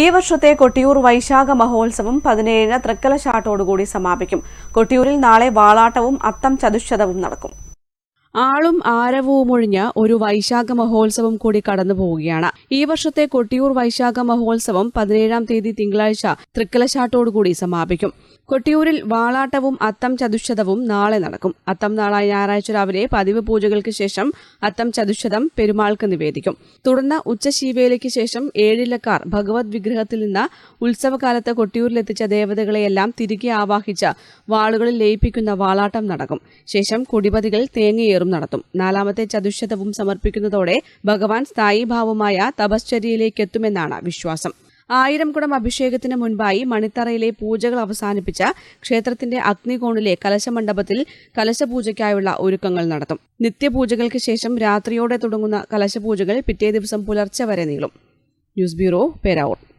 ഈ വർഷത്തെ കൊട്ടിയൂർ വൈശാഖ മഹോത്സവം പതിനേഴിന് തൃക്കലശാട്ടോടുകൂടി സമാപിക്കും. കൊട്ടിയൂരിൽ നാളെ വാളാട്ടവും അത്തം ചതുശ്ശതവും നടക്കും. ആളും ആരവവും ഒഴിഞ്ഞ് ഒരു വൈശാഖ മഹോത്സവം കൂടി കടന്നു പോവുകയാണ്. ഈ വർഷത്തെ കൊട്ടിയൂർ വൈശാഖ മഹോത്സവം പതിനേഴാം തീയതി തിങ്കളാഴ്ച തൃക്കലശാട്ടോടുകൂടി സമാപിക്കും. കൊട്ടിയൂരിൽ വാളാട്ടവും അത്തം ചതുശതവും നാളെ നടക്കും. അത്തം നാളായ ഞായറാഴ്ച രാവിലെ പതിവ് പൂജകൾക്ക് ശേഷം അത്തം ചതുശതം പെരുമാൾക്ക് നിവേദിക്കും. തുടർന്ന് ഉച്ചശീവേലയ്ക്ക് ശേഷം ഏഴിലക്കാർ ഭഗവത് വിഗ്രഹത്തിൽ നിന്ന് ഉത്സവകാലത്ത് കൊട്ടിയൂരിലെത്തിച്ച ദേവതകളെയെല്ലാം തിരികെ ആവാഹിച്ച് വാളുകളിൽ ലയിപ്പിക്കുന്ന വാളാട്ടം നടക്കും. ശേഷം കൊടിപതികൾ തേങ്ങയേറും. നടത്തും. നാലാമത്തെ ചതുശതവും സമർപ്പിക്കുന്നതോടെ ഭഗവാൻ സ്ഥായീഭാവമായ തപശ്ചര്യയിലേക്കെത്തുമെന്നാണ് വിശ്വാസം. ആയിരം കുടം അഭിഷേകത്തിന് മുൻപായി മണിത്തറയിലെ പൂജകൾ അവസാനിപ്പിച്ച ക്ഷേത്രത്തിന്റെ അഗ്നികോണിലെ കലശമണ്ഡപത്തിൽ കലശപൂജയ്ക്കായുള്ള ഒരുക്കങ്ങൾ നടത്തും. നിത്യപൂജകൾക്ക് ശേഷം രാത്രിയോടെ തുടങ്ങുന്ന കലശപൂജകൾ പിറ്റേ ദിവസം പുലർച്ചെ വരെ നീളും. News bureau Peravoor.